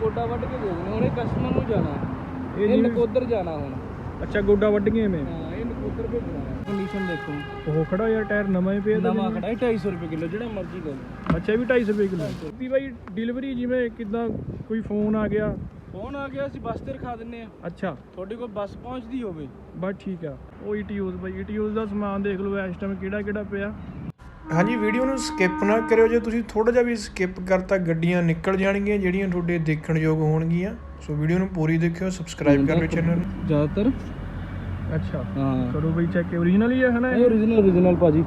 ਗੋਡਾ ਵੱਢ ਕੇ ਦੇਣੇ ਹੁਣੇ ਕਸਟਮਰ ਨੂੰ ਜਾਣਾ ਇਹ ਇਹ ਜਿਵੇਂ- ਨਕੋਦਰ ਜਾਣਾ ਹੁਣ। ਅੱਛਾ ਗੋਡਾ ਵੱਢ ਗਏ ਐਵੇਂ ਹਾਂ ਇਹ ਨਕੋਦਰ ਭੇਜਣਾ ਹੈ। ਕੰਡੀਸ਼ਨ ਦੇਖੋ। ਉਹ ਖੜਾ ਯਾਰ ਟਾਇਰ ਨਵਾਂ ਹੀ ਪਿਆ ਨਵਾਂ ਖੜਾ ਹੈ 250 ਰੁਪਏ ਕਿਲੋ ਜਿਹੜਾ ਮਰਜ਼ੀ ਲੈ ਲਓ। ਅੱਛਾ ਇਹ ਵੀ 250 ਰੁਪਏ ਕਿਲੋ। ਵੀ ਬਾਈ ਡਿਲੀਵਰੀ ਜਿਵੇਂ ਕਿਦਾਂ ਕੋਈ ਫੋਨ ਆ ਗਿਆ? ਫੋਨ ਆ ਗਿਆ ਅਸੀਂ ਬੱਸ ਤੇ ਰਖਾ ਦਿੰਨੇ ਆ ਅੱਛਾ। ਤੁਹਾਡੇ ਕੋਲ ਬੱਸ ਪਹੁੰਚਦੀ ਹੋਵੇ। ਬਸ ਠੀਕ ਆ। ਉਹ ਈਟੀਓਜ਼ ਬਾਈ ਈਟੀਓਜ਼ ਦਾ ਸਮਾਨ ਦੇਖ ਲਓ ਇਸ ਟਾਈਮ ਕਿਹੜਾ ਕਿਹੜਾ ਪਿਆ। ਹਾਂਜੀ ਵੀਡੀਓ ਨੂੰ ਸਕਿਪ ਨਾ ਕਰਿਓ। ਜੇ ਤੁਸੀਂ ਥੋੜਾ ਜਿਹਾ ਵੀ ਸਕਿਪ ਕਰਤਾ ਗੱਡੀਆਂ ਨਿਕਲ ਜਾਣਗੀਆਂ ਜਿਹੜੀਆਂ ਤੁਹਾਡੇ ਦੇਖਣ ਯੋਗ ਹੋਣਗੀਆਂ। ਸੋ ਵੀਡੀਓ ਨੂੰ ਪੂਰੀ ਦੇਖਿਓ ਸਬਸਕ੍ਰਾਈਬ ਕਰ ਲਿਓ ਚੈਨਲ ਨੂੰ। ਜ਼ਿਆਦਾਤਰ। ਅੱਛਾ। ਹਾਂ। ਕਰੋ ਬਈ ਚੈੱਕ ਓਰੀਜਨਲ ਹੀ ਹੈ ਹਨਾ ਇਹ? origignal origignal ਭਾਜੀ।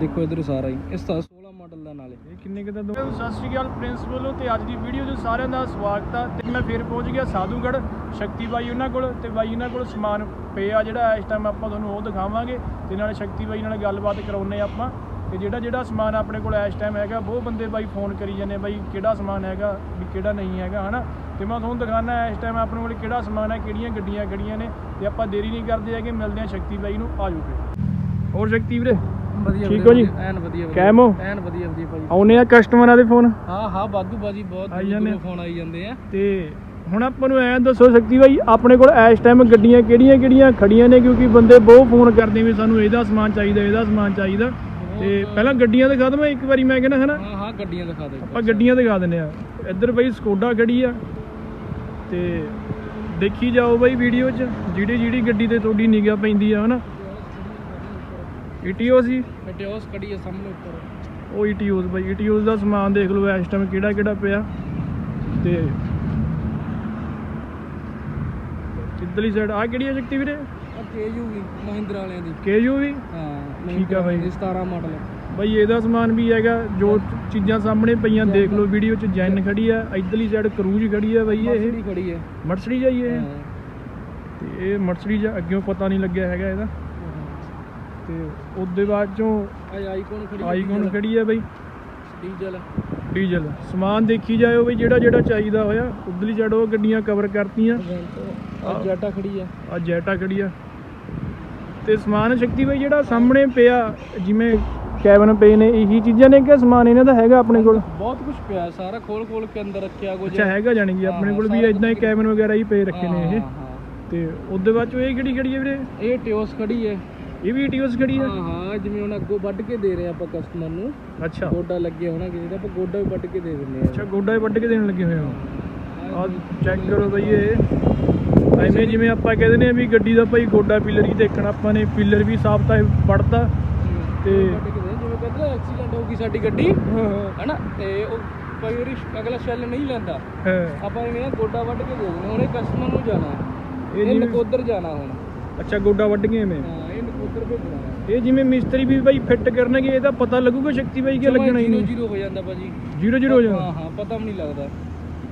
ਦੇਖੋ ਇਧਰ ਸਾਰਾ ਹੀ। ਇਸ ਤਾਂ 16 ਮਾਡਲ ਦਾ ਨਾਲੇ। ਇਹ ਕਿੰਨੇ ਕਿਦਾ ਦੋ ਸਤਿ ਸ਼੍ਰੀ ਅਕਾਲ ਪ੍ਰਿੰਸ ਵੱਲੋਂ ਤੇ ਅੱਜ ਦੀ ਵੀਡੀਓ 'ਚ ਸਾਰਿਆਂ ਦਾ ਸਵਾਗਤ ਆ। ਤੇ ਮੈਂ ਫੇਰ ਪਹੁੰਚ ਗਿਆ ਸਾਧੂਗੜ ਸ਼ਕਤੀ ਬਾਈ ਉਹਨਾਂ ਕੋਲ। ਤੇ ਬਾਈ ਉਹਨਾਂ ਕੋਲ ਸਮਾਨ ਪਿਆ ਜਿਹੜਾ ਇਸ ਟਾਈਮ ਆਪਾਂ ਤੁਹਾਨੂੰ ਉਹ ਦਿਖਾਵਾਂਗੇ। ਤੇ ਨਾਲੇ ਸ਼ਕਤੀ ਬਾਈ ਨਾਲ ਗੱਲਬਾਤ ਕਰਾਉਨੇ ਆਪਾਂ। ਤੇ ਜਿਹੜਾ ਜਿਹੜਾ ਸਮਾਨ ਆਪਣੇ ਕੋਲ ਇਸ ਟਾਈਮ ਹੈਗਾ ਬਹੁਤ ਬੰਦੇ ਬਾਈ ਫੋਨ ਕਰੀ ਜਾਂਦੇ ਬਾਈ ਕਿਹੜਾ ਸਮਾਨ ਹੈਗਾ ਵੀ ਕਿਹੜਾ ਨਹੀਂ ਹੈਗਾ ਹਨਾ? ਤੇ ਮੈਂ ਤੁਹਾਨੂੰ ਦਿਖਾਣਾ ਇਸ ਟਾਈਮ ਆਪਣੇ ਕੋਲ ਕਿਹੜਾ ਸਮਾਨ ਹੈ ਕਿਹੜੀਆਂ ਗੱਡੀਆਂ ਖੜੀਆਂ ਨੇ ਤੇ ਆਪਾਂ ਦੇਰੀ ਨਹੀਂ ਕਰਦੇ ਹੈਗੇ ਮਿਲਦੇ ਹਾਂ ਸ਼ਕਤੀ ਬਾਈ ਨੂੰ ਆਜੋ ਫਿਰ। ਹੋਰ ਸ਼ਕਤੀ ਵੀਰੇ? ਵਧੀਆ ਠੀਕ ਹੋ ਜੀ? ਐਨ ਵਧੀਆ ਕੈਮ ਹੋ? ਐਨ ਵਧੀਆ ਵਧੀਆ ਭਾਜੀ। ਆਉਨੇ ਆ ਕਸਟਮਰਾਂ ਦੇ ਫੋਨ ਹਾਂ ਹਾਂ ਵਾਧੂ ਬਾਜੀ ਬਹੁਤ ਦੂਰੋਂ ਫੋਨ ਆਈ ਜਾਂਦੇ ਆ। ਤੇ ਹੁਣ ਆਪਾਂ ਨੂੰ ਐਂ ਦੱਸੋ ਸ਼ਕਤੀ ਬਾਈ ਆਪਣੇ ਕੋਲ ਇਸ ਟਾਈਮ ਗੱਡੀਆਂ ਕਿਹੜੀਆਂ ਕਿਹੜੀਆਂ ਖੜੀਆਂ ਨੇ? ਕਿਉਂਕਿ ਬੰਦੇ ਬਹੁਤ ਫੋਨ ਕਰਦੇ ਵੀ ਸਾਨੂੰ ਇਹਦਾ ਸਮਾਨ ਚਾਹੀਦਾ ਇਹਦਾ ਸਮਾਨ ਚਾਹੀਦਾ। ਤੇ ਪਹਿਲਾਂ ਗੱਡੀਆਂ ਦਿਖਾ ਦਵਾਂ ਇੱਕ ਵਾਰੀ ਮੈਂ ਕਹਿੰਦਾ ਹਨਾ? ਹਾਂ ਹਾਂ ਗੱਡੀਆਂ ਦਿਖਾ ਦੇ। ਆਪਾਂ ਗੱਡੀਆਂ ਦਿਖਾ ਦਿੰਨੇ ਆ ਇੱਧਰ ਬਾਈ ਸਕੋਡਾ ਖੜੀ ਆ ਤੇ ਦੇਖੀ ਜਾਓ ਬਾਈ ਵੀਡੀਓ 'ਚ ਜਿਹੜੀ ਜਿਹੜੀ ਗੱਡੀ ਤੇ ਤੁਹਾਡੀ ਨਿਗਾਹ ਪੈਂਦੀ ਆ ਹਨਾ? ਈਟੀਓ ਸੀ ਮਟਿਓਸ ਕੜੀ ਹੈ ਸਾਹਮਣੇ ਉੱਪਰ। ਉਹ ਈਟੀਓਜ਼ ਬਾਈ ਈਟੀਓਜ਼ ਦਾ ਸਮਾਨ ਦੇਖ ਲਓ ਇਸ ਟਾਈਮ ਕਿਹੜਾ ਕਿਹੜਾ ਪਿਆ। ਤੇ ਇੱਧਰਲੀ ਸਾਈਡ ਆ ਕਿਹੜੀ ਸ਼ਕਤੀ ਵੀਰੇ? ਆ ਕੇਯੂ ਵੀ ਮਹਿੰਦਰਾ ਵਾਲਿਆਂ ਦੀ। ਕੇਯੂ ਵੀ ਹਾਂ। ਠੀਕ ਆ ਬਾਈ। 17 ਮਾਡਲ ਬਾਈ ਇਹਦਾ ਸਮਾਨ ਵੀ ਹੈਗਾ ਜੋ ਚੀਜ਼ਾਂ ਸਾਹਮਣੇ ਪਈਆਂ ਦੇਖ ਲਓ ਵੀਡੀਓ 'ਚ ਜੈਨ ਖੜੀ ਆ ਇੱਧਰਲੀ ਸਾਈਡ ਕਰੂਜ਼ ਖੜੀ ਆ ਬਾਈ ਇਹ। ਇਹ ਖੜੀ ਹੈ ਮਰਸਡੀਜ਼ ਆ ਜੀ ਇਹ। ਤੇ ਇਹ ਮਰਸਡੀਜ਼ ਆ ਅੱਗਿਓਂ ਪਤਾ ਨਹੀਂ ਲੱਗਿਆ ਹੈਗਾ ਇਹਦਾ। ਤੇ ਉਹਦੇ ਬਾਅਦ ਚੋਂ ਆ ਆਈਕਨ ਖੜੀ ਆਈਕਨ ਖੜੀ ਆ ਬਾਈ। ਡੀਜ਼ਲ ਡੀਜ਼ਲ ਸਮਾਨ ਦੇਖੀ ਜਾਇਓ ਬਈ ਜਿਹੜਾ ਜਿਹੜਾ ਚਾਹੀਦਾ ਹੋਇਆ ਉਧਰਲੀ ਸਾਈਡ ਉਹ ਗੱਡੀਆਂ ਕਵਰ ਕਰਤੀਆਂ। ਆ ਜਾਟਾ ਖੜੀ ਹੈ ਆ ਜੈਟਾ ਖੜੀ ਆ। ਤੇ ਸਮਾਨ ਸ਼ਕਤੀ ਬਾਈ ਜਿਹੜਾ ਸਾਹਮਣੇ ਪਿਆ ਜਿਵੇਂ ਕੈਬਨ ਪਏ ਨੇ ਇਹੀ ਚੀਜ਼ਾਂ ਨੇ ਕਿ ਸਮਾਨ ਇਹਨਾਂ ਦਾ ਹੈਗਾ ਆਪਣੇ ਕੋਲ? ਬਹੁਤ ਕੁਝ ਪਿਆ ਸਾਰਾ ਖੋਲ ਖੋਲ ਕੇ ਅੰਦਰ ਰੱਖਿਆ ਕੁਝ। ਅੱਛਾ ਹੈਗਾ ਜਾਣੀ ਕਿ ਆਪਣੇ ਕੋਲ ਵੀ ਇਦਾਂ ਹੀ ਕੈਬਨ ਵਗੈਰਾ ਹੀ ਪਏ ਰੱਖੇ ਨੇ ਇਹ। ਤੇ ਉਹਦੇ ਬਾਅਦ ਚੋਂ ਇਹ ਕਿਹੜੀ ਖੜੀ ਹੈ ਵੀਰੇ? ਇਹ ਟਿਓਸ ਖੜੀ ਹੈ। ਇਹ ਵੀ ਟੀਓਸ ਖੜੀ ਹਾਂ? ਹੈ ਹਾਂ ਜਿਵੇਂ ਹੁਣ ਅੱਗੋਂ ਵੱਢ ਕੇ ਦੇ ਰਹੇ ਆਪਾਂ ਕਸਟਮਰ ਨੂੰ। ਅੱਛਾ। ਗੋਡਾ ਲੱਗਿਆ ਹੋਣਾ ਕਿਸੇ ਦਾ ਆਪਾਂ ਗੋਡਾ ਵੀ ਵੱਢ ਕੇ ਦੇ ਦਿੰਦੇ ਆ ਅੱਛਾ ਗੋਡਾ ਹੀ ਵੱਢ ਕੇ ਦੇਣ ਲੱਗੇ ਹੋਏ ਆ ਆ ਚੈੱਕ ਕਰੋ ਬਈ ਇਹ। ਐਵੇਂ ਜਿਵੇਂ ਆਪਾਂ ਕਹਿੰਦੇ ਨੇ ਵੀ ਗੱਡੀ ਦਾ ਭਾਈ ਗੋਡਾ ਪਿੱਲਰ ਹੀ ਦੇਖਣਾ ਆਪਾਂ ਨੇ ਪਿੱਲਰ ਵੀ ਸਾਫ਼ ਤਾਂ ਵੜਤਾ ਤੇ ਜਿਵੇਂ ਕਹਿੰਦੇ ਐਕਸੀਡੈਂਟ ਹੋ ਗਈ ਸਾਡੀ ਗੱਡੀ ਹੈਨਾ? ਤੇ ਉਹ ਕਈ ਵਾਰੀ ਅਗਲਾ ਸ਼ੈਲ ਨਹੀਂ ਲੈਂਦਾ। ਹਾਂ। ਆਪਾਂ ਐਵੇਂ ਨਾ ਗੋਡਾ ਵੱਢ ਕੇ ਦੇ ਦਿੰਦੇ ਹੁਣੇ ਕਸਟਮਰ ਨੂੰ ਜਾਣਾ। ਇਹ ਜਿਵੇਂ- ਨਕੋਦਰ ਜਾਣਾ ਹੁਣ। ਅੱਛਾ ਗੋਡਾ ਵੱਢ ਗਏ ਐਵੇਂ? ਹਾਂ ਇਹ ਨਕੋਦਰ ਭੇਜਣਾ। ਹੈ ਇਹ ਜਿਵੇਂ ਮਿਸਤਰੀ ਵੀ ਭਾਈ ਫਿੱਟ ਕਰਨਗੇ ਇਹਦਾ ਪਤਾ ਲੱਗੂਗਾ ਸ਼ਕਤੀ ਬਾਈ ਕਿ ਲੱਗਣਾ ਹੀ ਨਹੀਂ। ਜ਼ੀਰੋ ਹੋ ਜਾਂਦਾ ਭਾਜੀ। ਜ਼ੀਰੋ ਜ਼ੀਰੋ ਹੋ ਜਾਣਾ ਹਾਂ ਹਾਂ ਪਤਾ ਵੀ ਨਹੀਂ ਲੱਗਦਾ।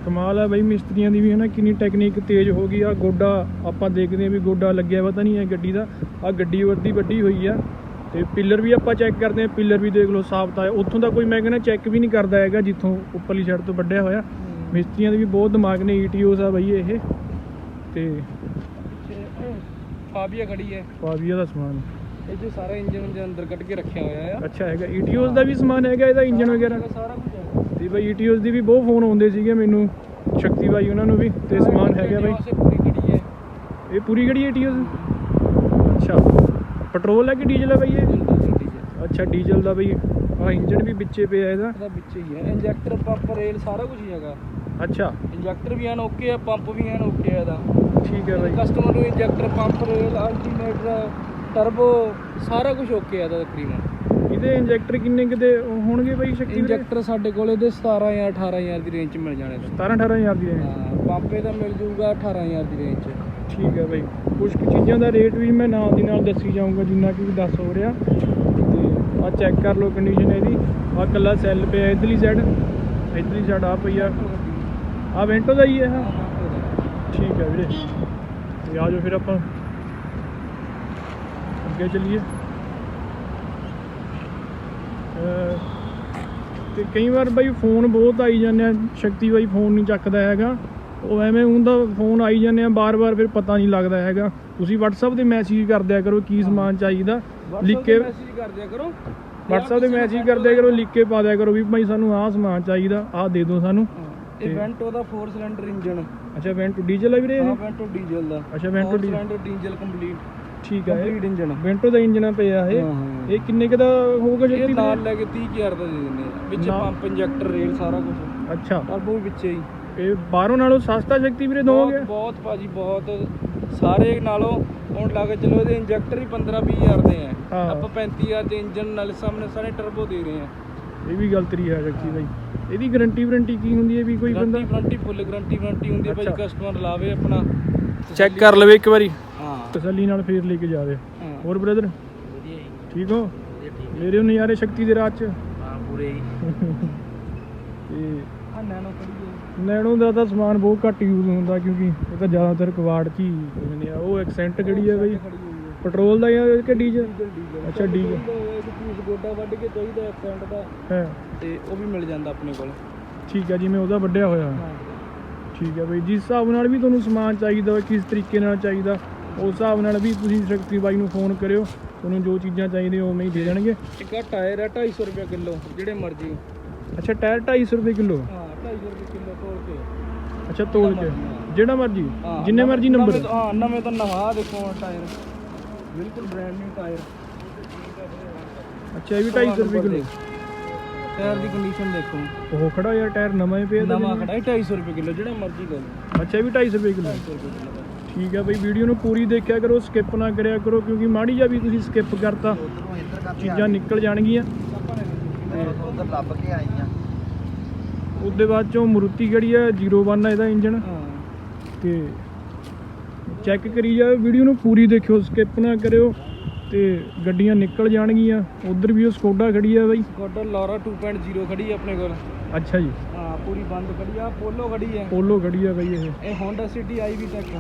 ਕਮਾਲ ਹੈ ਬਾਈ ਮਿਸਤਰੀਆਂ ਦੀ ਵੀ ਹਨਾ ਕਿੰਨੀ ਟੈਕਨੀਕ ਤੇਜ਼ ਹੋ ਗਈ ਆ। ਗੋਡਾ ਆਪਾਂ ਦੇਖਦੇ ਆ ਵੀ ਗੋਡਾ ਲੱਗਿਆ ਪਤਾ ਨਹੀਂ ਹੈ ਗੱਡੀ ਦਾ। ਆ ਗੱਡੀ ਵੱਡੀ ਵੱਡੀ ਹੋਈ ਆ ਤੇ ਪਿੱਲਰ ਵੀ ਆਪਾਂ ਚੈੱਕ ਕਰਦੇ ਆ ਪਿੱਲਰ ਵੀ ਦੇਖ ਲਓ ਸਾਫ਼ ਤਾਂ ਉੱਥੋਂ ਦਾ ਕੋਈ ਮੈਂ ਕਹਿੰਦਾ ਚੈੱਕ ਵੀ ਨਹੀਂ ਕਰਦਾ ਹੈਗਾ ਜਿੱਥੋਂ ਉੱਪਰਲੀ ਸਾਈਡ ਤੋਂ ਵੱਢਿਆ ਹੋਇਆ। ਮਿਸਤਰੀਆਂ ਦੇ ਵੀ ਬਹੁਤ ਦਿਮਾਗ ਨੇ ਈਟੀਓਸ ਆ ਬਾਈ ਇਹ। ਤੇ ਫਾਬੀਆ ਖੜੀ ਹੈ। ਪਾਵੀਆ ਦਾ ਸਮਾਨ। ਇਹ ਜੋ ਸਾਰਾ ਇੰਜਨ ਦੇ ਅੰਦਰ ਕੱਢ ਕੇ ਰੱਖਿਆ ਹੋਇਆ ਆ। ਅੱਛਾ ਹੈਗਾ। ਈਟੀਓਸ ਦਾ ਵੀ ਸਮਾਨ ਹੈਗਾ ਇਹਦਾ ਇੰਜਨ ਵਗੈਰਾ? ਸਾਰਾ ਕੁਝ ਹੈ ਤੇ ਬਾਈ ਈਟੀਓਸ ਦੀ ਵੀ ਬਹੁਤ ਫੋਨ ਆਉਂਦੇ ਸੀਗੇ ਮੈਨੂੰ ਸ਼ਕਤੀ ਬਾਈ ਉਹਨਾਂ ਨੂੰ ਵੀ ਤੇ ਸਮਾਨ ਹੈਗਾ ਬਾਈ। ਇਹ ਪੂਰੀ ਖੜੀ ਹੈ। ਇਹ ਪੂਰੀ ਕਿਹੜੀ ਈਟੀਓਸ ਅੱਛਾ। ਪੈਟਰੋਲ ਹੈ ਕਿ ਡੀਜ਼ਲ ਹੈ ਬਾਈ ਇਹ? ਗੱਡੀ ਅੱਛਾ ਡੀਜ਼ਲ ਦਾ ਬਈ। ਆ ਇੰਜਨ ਵੀ ਵਿੱਚੇ ਪਿਆ ਇਹਦਾ। ਇਹਦਾ ਵਿੱਚ ਹੀ ਹੈ। ਇੰਜੈਕਟਰ ਪੰਪ ਰੇਲ ਸਾਰਾ ਕੁਝ ਹੀ ਹੈਗਾ। ਅੱਛਾ। ਇੰਜੈਕਟਰ ਵੀ ਐਨ ਓਕੇ ਆ ਪੰਪ ਵੀ ਐਨ ਓਕੇ ਆ ਇਹਦਾ। ਠੀਕ ਹੈ ਬਾਈ। ਕਸਟਮਰ ਨੂੰ injector pump rail alternator turbo ਸਾਰਾ ਕੁਝ ਓਕੇ ਆ ਇਹਦਾ ਤਕਰੀਬਨ। ਇਹਦੇ ਇੰਜੈਕਟਰ ਕਿੰਨੇ ਕਿਤੇ ਹੋਣਗੇ ਬਾਈ ਸ਼ਕਤੀ ਇੰਜੈਕਟਰ ਸਾਡੇ ਕੋਲ ਇਹਦੇ 17 ਜਾਂ 18000 ਦੀ ਰੇਂਜ 'ਚ ਮਿਲ ਜਾਣੇ ਨੇ। 17 18000 ਦੀ ਹਾਂ ਪੰਪ ਇਹਦਾ ਮਿਲ ਜਾਊਗਾ 18000 ਦੀ ਰੇਂਜ 'ਚ। ਠੀਕ ਹੈ ਬਾਈ। ਕੁਝ ਕੁ ਚੀਜ਼ਾਂ ਦਾ ਰੇਟ ਵੀ ਮੈਂ ਨਾਲ ਦੀ ਨਾਲ ਦੱਸੀ ਜਾਊਂਗਾ ਜਿੰਨਾ ਕਿ ਦੱਸ ਹੋ ਰਿਹਾ। ਤੇ ਆ ਚੈੱਕ ਕਰ ਲਓ ਕੰਡੀਸ਼ਨ ਇਹਦੀ। ਆ ਕੱਲਾ ਸੈੱਲ ਪਿਆ ਇਧਰਲੀ ਸਾਈਡ ਇਧਰਲੀ ਸਾਈਡ ਆ ਪਈ ਆ। ਆ ਵੈਂਟੋ ਦਾ ਹੀ ਹੈ ਠੀਕ ਹੈ ਵੀਰੇ। ਤੇ ਆ ਜਾਓ ਫਿਰ ਆਪਾਂ। ਅੱਗੇ ਚੱਲੀਏ। ਤੇ ਕਈ ਵਾਰ ਬਾਈ ਫੋਨ ਬਹੁਤ ਆਈ ਜਾਂਦੇ ਆ ਸ਼ਕਤੀ ਬਾਈ ਫੋਨ ਨਹੀਂ ਚੱਕਦਾ ਹੈਗਾ। ਉਹ ਐਵੇਂ ਹੁੰਦਾ ਫੋਨ ਆਈ ਜਾਂਦੇ ਆ ਬਾਰ-ਬਾਰ ਫਿਰ ਪਤਾ ਨਹੀਂ ਲੱਗਦਾ ਹੈਗਾ। ਤੁਸੀਂ WhatsApp ਤੇ ਮੈਸੇਜ ਕਰ ਦਿਆ ਕਰੋ ਕੀ ਸਮਾਨ ਚਾਹੀਦਾ। ਲਿਖ ਕੇ ਮੈਸੇਜ ਕਰ ਦਿਆ ਕਰੋ। WhatsApp ਤੇ ਮੈਸੇਜ ਕਰ ਦਿਆ ਕਰੋ ਲਿਖ ਕੇ ਪਾ ਦਿਆ ਕਰੋ ਵੀ ਭਾਈ ਸਾਨੂੰ ਆਹ ਸਮਾਨ ਚਾਹੀਦਾ ਆਹ ਦੇ ਦਿਓ ਸਾਨੂੰ। ਇਹ ਵੈਂਟੋ ਦਾ 4 ਸਿਲੰਡਰ ਇੰਜਨ ਅੱਛਾ ਵੈਂਟੋ ਡੀਜ਼ਲ ਆ ਵੀਰੇ ਇਹ? ਹਾਂ ਵੈਂਟੋ ਡੀਜ਼ਲ ਦਾ। ਅੱਛਾ ਵੈਂਟੋ ਸਿਲੰਡਰ ਡੀਜ਼ਲ ਕੰਪਲੀਟ ਠੀਕ ਆ ਇਹ ਕੰਪਲੀਟ ਇੰਜਨ ਵੈਂਟੋ ਦਾ ਇੰਜਨ ਪਿਆ ਇਹ। ਹਾਂ ਹਾਂ। ਇਹ ਕਿੰਨੇ ਕ ਦਾ ਹੋਊਗਾ ਇਹ ਸ਼ਕਤੀ ਨਾਲ ਲੈ ਕੇ 30000 ਦਾ ਦੇ ਦਿੰਦੇ ਆ। ਵਿੱਚ ਪੰਪ ਇੰਜੈਕਟਰ ਰੇਲ ਸਾਰਾ ਕੁਝ ਅੱਛਾ। ਟਰਬੋ ਵੀ ਵਿੱਚੇ ਹੀ ਇਹ ਬਾਹਰੋਂ ਨਾਲੋਂ ਸਸਤਾ ਸ਼ਕਤੀ ਵੀਰੇ ਦੋਗੇ ਬਹੁਤ ਬਹੁਤ ਭਾਜੀ ਬਹੁਤ। ਸਾਰੇ ਨਾਲੋਂ ਹੁਣ ਲੱਗ ਚਲੋ ਇਹਦੇ ਇੰਜੈਕਟਰ ਹੀ 15 20000 ਦੇ ਆ। ਹਾਂ। ਆਪਾਂ 35000 ਦੇ ਇੰਜਨ ਨਾਲ ਸਾਹਮਣੇ ਸਾਰੇ ਟਰਬੋ ਦੇ ਰਹੇ ਆ। ਇਹ ਵੀ ਗੱਲ ਤੇਰੀ ਹੈ ਸ਼ਕਤੀ ਬਾਈ। ਇਹਦੀ ਗਾਰੰਟੀ ਵਾਰੰਟੀ ਕੀ ਹੁੰਦੀ ਹੈ ਵੀ ਕੋਈ ਬੰਦਾ? Guarantee warranty full guarantee warranty ਹੁੰਦੀ ਹੈ ਅੱਛਾ। ਕਸਟਮਰ ਲਾਵੇ ਆਪਣਾ। ਚੈੱਕ ਕਰ ਲਵੇ ਇੱਕ ਵਾਰੀ। ਹਾਂ ਤਸੱਲੀ ਨਾਲ ਫੇਰ ਲੈ ਕੇ ਜਾਵੇ ਹਾਂ। ਹੋਰ ਬ੍ਰਦਰ ਵਧੀਆ ਜੀ। ਠੀਕ ਹੋ? ਮੇਰੇ ਨਜ਼ਾਰੇ ਸ਼ਕਤੀ ਦੇ ਰਾਹ ਚ। ਹਾਂ ਪੂਰੇ ਤੇ ਆ ਨੈਨੋ ਖੜੀ ਨੈਣੋ ਦਾ ਤਾਂ ਸਮਾਨ ਬਹੁਤ ਘੱਟ ਯੂਜ਼ ਹੁੰਦਾ ਕਿਉਂਕਿ ਇਹ ਤਾਂ ਜ਼ਿਆਦਾਤਰ ਕਵਾੜ ਚ ਹੀ ਹੁੰਦੇ ਆ। ਉਹ ਐਕਸੈਂਟ ਕਿਹੜੀ ਹੈ ਬਈ ਪੈਟਰੋਲ ਦਾ ਜਾਂ ਕਿ ਡੀਜ਼ਲ ਅੱਛਾ, ਡੀਜ਼ਲ। ਪੀਸ ਗੋਡਾ ਵੱਢ ਕੇ ਚਾਹੀਦਾ ਐਕਸੈਂਟ ਦਾ। ਹੈ। ਤੇ ਉਹ ਵੀ ਮਿਲ ਜਾਂਦਾ ਆਪਣੇ ਕੋਲ। ਠੀਕ ਹੈ ਜਿਵੇਂ ਉਹਦਾ ਵੱਡਿਆ ਹੋਇਆ। ਹਾਂ। ਠੀਕ ਹੈ ਬਈ ਜਿਸ ਹਿਸਾਬ ਨਾਲ ਵੀ ਤੁਹਾਨੂੰ ਸਮਾਨ ਚਾਹੀਦਾ ਕਿਸ ਤਰੀਕੇ ਨਾਲ ਚਾਹੀਦਾ। ਉਸ ਹਿਸਾਬ ਨਾਲ ਵੀ ਤੁਸੀਂ ਸ਼ਕਤੀ ਬਾਈ ਨੂੰ ਫੋਨ ਕਰਿਓ ਤੁਹਾਨੂੰ ਜੋ ਚੀਜ਼ਾਂ ਚਾਹੀਦੀਆਂ ਉਵੇਂ ਹੀ ਦੇ ਦੇਣਗੇ। ਆਹ ਟਾਇਰ ਹੈ 250 ਰੁਪਏ ਕਿਲੋ ਜਿਹੜੇ ਮਰਜ਼ੀ। ਅੱਛਾ ਟਾਇਰ 250 ਰੁਪਏ ਕਿਲੋ? ਹਾਂ 250 ਰੁਪਏ ਕਿਲੋ ਤੋਲ ਕੇ। ਅੱਛਾ ਤੋਲ ਕੇ। ਜਿਹੜਾ ਮਰਜ਼ੀ ਜਿੰਨੇ ਮਰਜ਼ੀ ਨੰਬਰ ਹਾਂ ਨਵੇਂ ਤਾਂ ਨਵਾਂ ਦੇਖੋ ਟਾਇਰ। ਬਿਲਕੁਲ ਬ੍ਰਾਂਡ ਨਿਊ ਟਾਇਰ। ਅੱਛਾ ਇਹ ਵੀ 250 ਰੁਪਏ ਕਿਲੋ। ਟਾਇਰ ਦੀ ਕੰਡੀਸ਼ਨ ਦੇਖੋ। ਉਹ ਖੜਾ ਯਾਰ ਟਾਇਰ ਨਵਾਂ ਹੀ ਪਿਆ ਨਵਾਂ ਖੜਾ ਹੈ 250 ਰੁਪਏ ਕਿਲੋ ਜਿਹੜਾ ਮਰਜ਼ੀ ਲੈ ਲਓ। ਅੱਛਾ ਇਹ ਵੀ 250 ਰੁਪਏ ਕਿਲੋ। 250 ਰੁਪਏ ਕਿਲੋ। ਠੀਕ ਹੈ ਬਈ ਵੀਡੀਓ ਨੂੰ ਪੂਰੀ ਦੇਖਿਆ ਕਰੋ ਸਕਿਪ ਨਾ ਕਰਿਆ ਕਰੋ ਕਿਉਂਕਿ ਮਾੜੀ ਜਿਹਾ ਵੀ ਤੁਸੀਂ ਸਕਿਪ ਕਰਤਾ ਚੀਜ਼ਾਂ ਨਿਕਲ ਜਾਣਗੀਆਂ। ਉਧਰ ਲੱਭ ਕੇ ਆਈਆਂ। ਉਹਦੇ ਬਾਅਦ ਚੋਂ ਮਰੂਤੀ ਕਿਹੜੀ ਹੈ 01 ਹੈ ਇਹਦਾ ਇੰਜਨ ਤੇ ਚੈੱਕ ਕਰੀ ਜਾਓ ਵੀਡੀਓ ਨੂੰ ਪੂਰੀ ਦੇਖਿਓ ਸਕਿਪ ਨਾ ਕਰਿਓ ਤੇ ਗੱਡੀਆਂ ਨਿਕਲ ਜਾਣਗੀਆਂ। ਉਧਰ ਵੀ ਉਹ ਸਕੋਡਾ ਖੜੀ ਆ ਬਾਈ। ਗੋਡਲ ਲੋਰਾ 2.0 ਖੜੀ ਹੈ ਆਪਣੇ ਕੋਲ। ਅੱਛਾ ਜੀ। ਹਾਂ ਪੂਰੀ ਬੰਦ ਖੜੀ ਆ ਪੋਲੋ ਖੜੀ ਹੈ ਪੋਲੋ ਖੜੀ ਆ ਬਾਈ ਇਹ। ਇਹ Honda City I V tech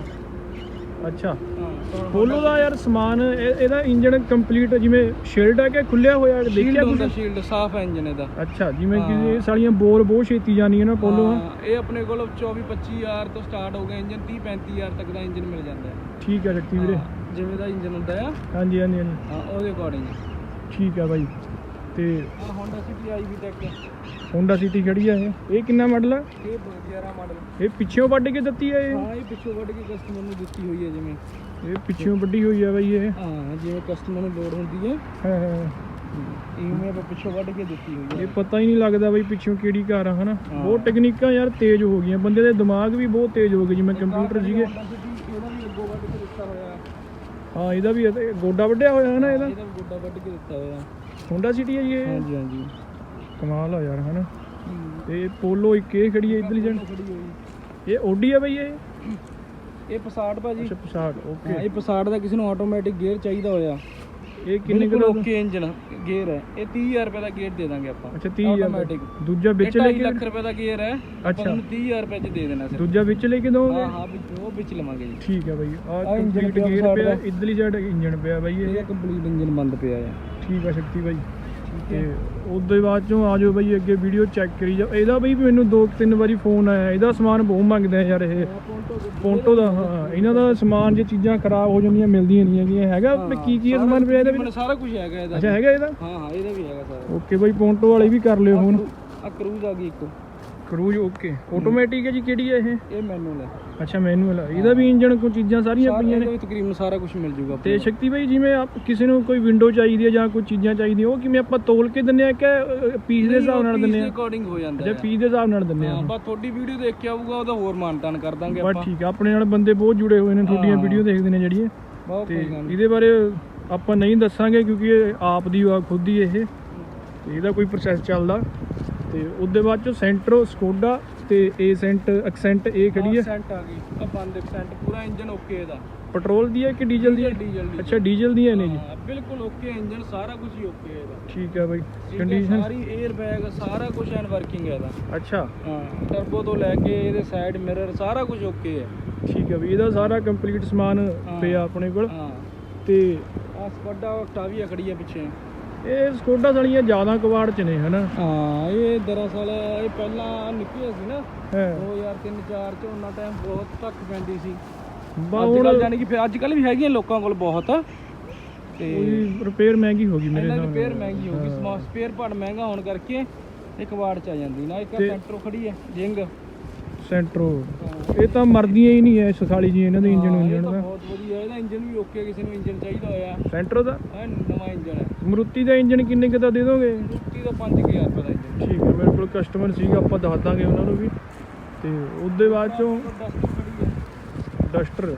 ਅੱਛਾ। ਹਾਂ ਪੋਲੋ ਦਾ ਯਾਰ ਸਮਾਨ ਇਹ- ਇਹਦਾ ਇੰਜਨ ਕੰਪਲੀਟ ਜਿਵੇਂ ਸ਼ੀਲਡ ਹੈ ਕਿ ਖੁੱਲਿਆ ਹੋਇਆ ਸ਼ੀਲਡ ਦੇਖਿਆ ਹੁੰਦਾ ਕੁਛ ਸ਼ੀਲਡ ਸਾਫ਼ ਹੈ ਇੰਜਨ ਇਹਦਾ। ਅੱਛਾ ਜਿਵੇਂ ਕਿ ਹਾਂ। ਇਹ ਸਾਲੀਆਂ ਬੋਰ ਬਹੁਤ ਛੇਤੀ ਜਾਂਦੀਆਂ ਨਾ ਪੋਲੋ ਹਾਂ, ਇਹ ਆਪਣੇ ਕੋਲ 24 25000 ਤੋਂ ਸਟਾਰਟ ਹੋ ਗਿਆ ਇੰਜਨ 30 35000 ਤੱਕ ਦਾ ਇੰਜਨ ਮਿਲ ਜਾਂਦਾ ਹੈ। ਠੀਕ ਹੈ ਸ਼ਕਤੀ ਵੀਰੇ। ਹਾਂ, ਜਿਵੇਂ ਦਾ ਇੰਜਨ ਹੁੰਦਾ ਆ। ਹਾਂਜੀ ਹਾਂਜੀ ਹਾਂਜੀ। ਹਾਂ ਉਹਦੇ ਅਕੋਰਡਿੰਗ ਠੀਕ ਹੈ ਬਾਈ। ਤੇ Honda City I V tech Honda City ਖੜੀ ਆ ਇਹ? ਇਹ ਕਿੰਨਾ ਮਾਡਲ ਆ? ਇਹ 11 ਮਾਡਲ ਇਹ ਪਿੱਛੋਂ ਵੱਢ ਕੇ ਦਿੱਤੀ ਆ ਇਹ? ਹਾਂ ਇਹ ਪਿੱਛੋਂ ਵੱਢ ਕੇ ਕਸਟਮਰ ਨੂੰ ਦਿੱਤੀ ਹੋਈ ਹੈ ਜਿਵੇਂ। ਇਹ ਪਿੱਛੋਂ ਵੱਢੀ ਹੋਈ ਆ ਬਾਈ ਇਹ। ਹਾਂ ਜਿਵੇਂ ਕਸਟਮਰ ਨੂੰ ਲੋਡ ਹੁੰਦੀ ਹੈ ਹਾਂ। ਹਾਂ ਇਵੇਂ ਆਪਾਂ ਪਿੱਛੋਂ ਵੱਢ ਕੇ ਦਿੱਤੀ ਹੋਈ ਹੈ ਇਹ ਪਤਾ ਹੀ ਨਹੀਂ ਲੱਗਦਾ ਬਈ ਪਿੱਛੋਂ ਕਿਹੜੀ ਕਾਰ ਆ ਹਨਾ? ਹਾਂ। ਬਹੁਤ ਟੈਕਨੀਕਾਂ ਯਾਰ ਤੇਜ਼ ਹੋ ਗਈਆਂ। ਬੰਦੇ ਦੇ ਦਿਮਾਗ ਵੀ ਬਹੁਤ ਤੇਜ਼ ਹੋ ਗਏ ਜਿਵੇਂ ਕੰਪਿਊਟਰ ਸੀਗੇ। ਹਾਂ ਇਹਦਾ ਵੀ ਗੋਡਾ ਵੱਢਿਆ ਹੋਇਆ ਹਨਾ ਇਹਦਾ? ਇਹਦਾ ਵੀ ਗੋਡਾ ਵੱਢ ਕੇ ਦਿੱਤਾ ਹੋਇਆ। ਹੋਂਡਾ ਸਿਟੀ ਹੈ ਜੀ ਇਹ? ਹਾਂਜੀ ਹਾਂਜੀ। ਕਮਾਲ ਆ ਯਾਰ ਹਨਾ? ਤੇ ਪੋਲੋ ਇੱਕ ਇਹ ਖੜੀ ਹੈ ਇਧਰਲੀ ਜਣ ਇਹ ਓਡੀ ਆ ਬਈ ਇਹ? ਇਹ ਪਸਾੜ ਭਾਜੀ। ਅੱਛਾ ਪਸਾੜ ਓਕੇ ਇਹ ਪਸਾੜ ਦਾ ਕਿਸੇ ਨੂੰ ਆਟੋਮੈਟਿਕ ਗੇਅਰ ਚਾਹੀਦਾ ਹੋਇਆ। ਇਹ ਕਿੰਨੇ ਕਿਲੋ ਓਕੇ ਇੰਜਨ ਗੇਅਰ ਹੈ। ਇਹ 30000 ਰੁਪਏ ਦਾ ਗੇਅਰ ਦੇ ਦਾਂਗੇ ਆਪਾਂ। ਅੱਛਾ 30000 Automatic। ਦੂਜਾ ਵਿੱਚ ਇਹ ਲੈ 2.5 ਕੇ ਲੱਖ ਰੁਪਏ ਦਾ ਗੇਅਰ ਹੈ। ਅੱਛਾ। ਤੁਹਾਨੂੰ 30000 ਰੁਪਏ ਚ ਦੇ ਦੇਣਾ ਸਿਰ ਦੂਜਾ ਵਿੱਚ ਲੈ ਕੇ ਦੋਗੇ ਹਾਂ ਹਾਂ ਵਿੱਚ ਉਹ ਵਿੱਚ ਲਵਾਂਗੇ ਜੀ। ਠੀਕ ਹੈ ਬਾਈ ਆ ਕੰਪਲੀਟ ਗੇਅਰ ਪਿਆ। ਇਧਰਲੀ ਸਾਈਡ ਇੰਜਨ ਪਿਆ ਬਾਈ ਇਹ। ਇਹ ਕੰਪਲੀਟ ਇੰਜਨ ਬੰਦ ਪਿਆ ਹੈ ਠੀਕ ਆ ਸ਼ਕਤੀ ਬਾਈ। ਤੇ ਉਹਦੇ ਬਾਅਦ ਚੋਂ ਆ ਜਾਓ ਬਾਈ ਅੱਗੇ ਵੀਡੀਓ ਚੈੱਕ ਕਰੀ ਜਾਓ। ਇਹਦਾ ਬਈ ਮੈਨੂੰ ਦੋ ਤਿੰਨ ਵਾਰੀ ਫੋਨ ਆਇਆ। ਇਹਦਾ ਸਮਾਨ ਬਹੁਤ ਮੰਗਦੇ ਆ ਯਾਰ ਇਹ। ਪੌਂਟੋ ਦਾ ਹਾਂ ਇਹਨਾਂ ਦਾ ਸਮਾਨ ਜੇ ਚੀਜ਼ਾਂ ਖਰਾਬ ਹੋ ਜਾਂਦੀਆਂ ਮਿਲਦੀਆਂ ਨਹੀਂ ਹੈਗੀਆਂ। ਹੈਗਾ ਵੀ ਕੀ ਕੀ ਸਮਾਨ ਪਿਆ ਇਹਦੇ ਵਿੱਚ ਸਾਰਾ ਕੁਝ ਹੈਗਾ ਇਹਦਾ। ਅੱਛਾ ਹੈਗਾ ਇਹਦਾ? ਹਾਂ ਹਾਂ ਇਹਦਾ ਵੀ ਹੈਗਾ ਸਾਰਾ। ਓਕੇ ਬਾਈ ਪੌਂਟੋ ਵਾਲੇ ਵੀ ਕਰ ਲਿਓ ਫੋਨ ਆ ਕਰੂਜ਼ ਆ ਗਈ ਇੱਕ। ਕਰੂਜ਼ ਓਕੇ ਆਟੋਮੈਟਿਕ ਹੈ ਜੀ ਕਿਹੜੀ ਹੈ ਇਹ? ਇਹ ਮੈਨੂਅਲ ਹੈ। ਅੱਛਾ ਮੈਨੂਅਲ ਇਹਦਾ ਵੀ ਇੰਜਨ ਕੋ ਚੀਜ਼ਾਂ ਸਾਰੀਆਂ ਸਾਰਾ ਪਈਆਂ ਨੇ? ਤਕਰੀਬਨ ਸਾਰਾ ਕੁਝ ਮਿਲ ਜੂਗਾ ਤੇ ਸ਼ਕਤੀ ਬਾਈ ਜਿਵੇਂ ਆਪ ਕਿਸੇ ਨੂੰ ਕੋਈ ਵਿੰਡੋ ਚਾਹੀਦੀ ਹੈ ਜਾਂ ਕੋਈ ਚੀਜ਼ਾਂ ਚਾਹੀਦੀਆਂ ਉਹ ਕਿਵੇਂ ਆਪਾਂ ਤੋਲ ਕੇ ਦਿੰਨੇ ਆ ਕਿ ਪੀਸ ਦੇ ਹਿਸਾਬ ਨਾਲ ਦਿੰਨੇ ਆ ਅਕੋਰਡਿੰਗ ਹੋ ਜਾਂਦਾ ਹੈ। ਪੀਸ ਦੇ ਹਿਸਾਬ ਨਾਲ ਦਿੰਨੇ ਆ ਹਾਂ ਬਸ ਤੁਹਾਡੀ ਵੀਡੀਓ ਦੇਖ ਕੇ ਆਊਗਾ ਉਹਦਾ ਹੋਰ ਮਾਨਤਾਨ ਕਰ ਦਾਂਗੇ ਬਸ ਆਪਾਂ। ਠੀਕ ਆ ਆਪਣੇ ਨਾਲ ਬੰਦੇ ਬਹੁਤ ਜੁੜੇ ਹੋਏ ਨੇ ਤੁਹਾਡੀਆਂ ਹਾਂ। ਵੀਡੀਓ ਦੇਖਦੇ ਨੇ ਜਿਹੜੀਆਂ। ਤੇ ਇਹਦੇ ਬਾਰੇ ਆਪਾਂ ਨਹੀਂ ਦੱਸਾਂਗੇ ਕਿਉਂਕਿ ਇਹ ਆਪ ਦੀ ਆ ਖੁਦ ਹੀ ਇਹ। ਇਹਦਾ ਕੋਈ ਪ੍ਰੋਸੈਸ ਚੱਲਦਾ। ਤੇ ਉਹਦੇ ਬਾਅਦ ਚ ਸੈਂਟਰੋ ਸਕੋਡਾ ਤੇ ਏਸੈਂਟ ਐਕਸੈਂਟ ਇਹ ਖੜੀ ਹੈ। ਸੈਂਟ ਆ ਗਈ। ਆ ਬੰਦ ਸੈਂਟ ਪੂਰਾ ਇੰਜਨ ਓਕੇ ਇਹਦਾ ਪੈਟਰੋਲ ਦੀ ਹੈ ਕਿ ਡੀਜ਼ਲ ਦੀ ਹੈ? ਡੀਜ਼ਲ ਦੀ ਅੱਛਾ ਡੀਜ਼ਲ ਦੀ ਹੈ ਨੇ ਜੀ। ਬਿਲਕੁਲ ਓਕੇ ਇੰਜਨ ਸਾਰਾ ਕੁਝ ਹੀ ਓਕੇ ਹੈ ਇਹਦਾ। ਠੀਕ ਹੈ ਬਾਈ। ਕੰਡੀਸ਼ਨ ਸਾਰੀ 에ਅਰ ਬੈਗ ਸਾਰਾ ਕੁਝ ਐਨ ਵਰਕਿੰਗ ਹੈ ਇਹਦਾ। ਅੱਛਾ। ਹਾਂ ਟਰਬੋ ਤੋਂ ਲੈ ਕੇ ਇਹਦੇ ਸਾਈਡ ਮਿਰਰ ਸਾਰਾ ਕੁਝ ਓਕੇ ਹੈ। ਠੀਕ ਹੈ ਵੀ ਇਹਦਾ ਸਾਰਾ ਕੰਪਲੀਟ ਸਮਾਨ। ਪਿਆ ਆਪਣੇ ਕੋਲ। ਹਾਂ। ਤੇ ਆ ਸਕੋਡਾ octavia ਖੜੀ ਹੈ ਪਿੱਛੇ। ਇਹ ਸਕੋਡਾ ਸਾਲੀਆਂ ਜ਼ਿਆਦਾ ਕਵਾੜ ਚ ਨੇ ਹਨਾ? ਹਾਂ ਇਹ ਦਰਅਸਲ ਇਹ ਪਹਿਲਾਂ ਨਿਕਲਿਆ ਸੀ ਨਾ ਹੈ। 2003 4 ਚ ਉਹਨਾਂ ਟਾਈਮ ਬਹੁਤ ਧੱਕ ਪੈਂਦੀ ਸੀ। ਅੱਜ ਕੱਲ ਜਾਨੀ ਕਿ ਫਿਰ ਅੱਜ ਕੱਲ ਵੀ ਹੈਗੀਆਂ ਲੋਕਾਂ ਕੋਲ ਬਹੁਤ। ਤੇ ਰਿਪੇਅਰ ਮਹਿੰਗੀ ਹੋ ਗਈ ਮੇਰੇ ਨਾਲ। ਮਹਿੰਗੀ ਹੋ ਗਈ। ਹਾਂ। ਸਪੇਅਰ ਪਾਰਟ ਮਹਿੰਗਾ ਹੋਣ ਕਰਕੇ ਇੱਕ ਵਾਰ ਚ ਆ ਜਾਂਦੀ। ਨਾ ਇੱਕ ਸੈਂਟਰੋ ਖੜੀ ਹੈ ਜਿੰਗ। ਸੈਂਟਰੋ ਇਹ ਤਾਂ ਮਰਦੀਆਂ ਹੀ ਨਹੀਂ ਐ ਸਖਾਲੀ ਜੀ ਇਹਨਾਂ ਦੇ ਇੰਜਨ ਹਾਂ, ਇੰਜਨ ਦਾ ਬਹੁਤ ਵਧੀਆ ਇਹਦਾ ਇੰਜਨ ਵੀ ਓਕੇ ਕਿਸੇ ਨੂੰ ਇੰਜਨ ਚਾਹੀਦਾ ਹੋਇਆ। ਸੈਂਟਰੋ ਦਾ? ਇਹ ਨਵਾਂ ਇੰਜਨ ਹੈ ਮਰੂਤੀ ਦਾ ਇੰਜਨ ਕਿੰਨੇ ਕੁ ਦਾ ਦੇ ਦੋਗੇ? ਰੁੱਤੀ ਦਾ 5000 ਰੁਪਏ ਦਾ ਇੰਜਨ ਠੀਕ ਹੈ ਮੇਰੇ ਕੋਲ ਕਸਟਮਰ ਸੀਗਾ ਆਪਾਂ ਦੱਸ ਦਾਂਗੇ ਉਹਨਾਂ ਨੂੰ ਵੀ। ਤੇ ਉਹਦੇ ਬਾਅਦ ਚੋਂ ਡਸਟਰ